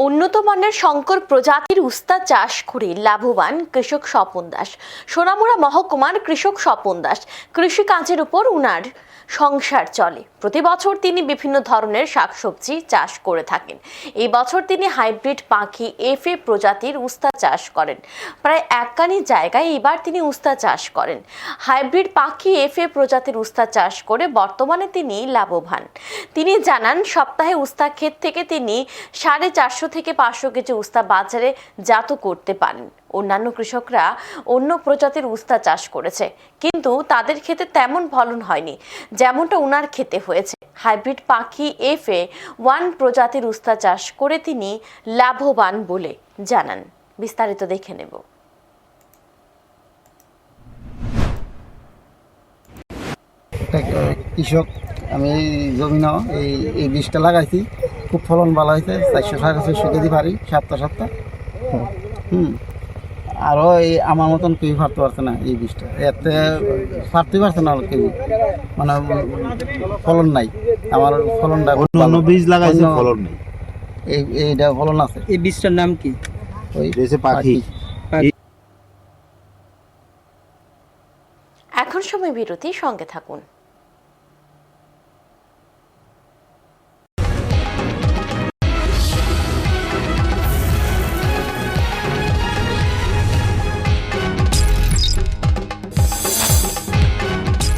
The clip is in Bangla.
ধরনের শঙ্কর প্রজাতির উস্তা চাষ করে লাভবান কৃষক স্বপন দাস। সোনামুড়া মহকুমার কৃষক স্বপন দাস কৃষিকাজের উপর উনার সংসার চলে। প্রতি বছর তিনি বিভিন্ন ধরনের শাকসবজি চাষ করে থাকেন। এই বছর তিনি হাইব্রিড পাখি এফএ প্রজাতির উস্তা চাষ করেন। প্রায় এককানি জায়গায় এবার তিনি উস্তা চাষ করেন। হাইব্রিড পাখি এফএ প্রজাতির উস্তা চাষ করে বর্তমানে তিনি লাভবান। তিনি জানান, সপ্তাহে উস্তা ক্ষেত থেকে তিনি সাড়ে চারশো থেকে পাঁচশো কেজি উস্তা বাজারে জাত করতে পারেন। অন্যান্য কৃষকরা অন্য প্রজাতির উস্তা চাষ করেছে, কিন্তু তাদের ক্ষেতে তেমন ফলন হয়নি, যেমনটা উনার ক্ষেতে হয়েছে। হাইব্রিড পাখি এফে ওয়ান প্রজাতির উস্তা চাষ করে তিনি লাভবান বলে জানান। বিস্তারিত দেখে নেব। কৃষক, আমি জমি নাও এই এই বীজটা লাগাইছি। খুব ফলন ভালো হয়েছে চারশো সাড়ে চারশো কেজি পারি সাতটা সাতটা। হুম। আরও এই আমার মতন কেউ পারতে পারছে না এই বীজটা। এতে পারতে পারছে না কেউ। মানে ফলন নাই। আমার ফলনটা অন্য বীজ লাগাইছে ফলন নেই। এই এইটা ফলন আছে। এই বীজটার নাম কি? ওই দেশে পাখি। এখন সময় বিরতি সঙ্গে থাকুন।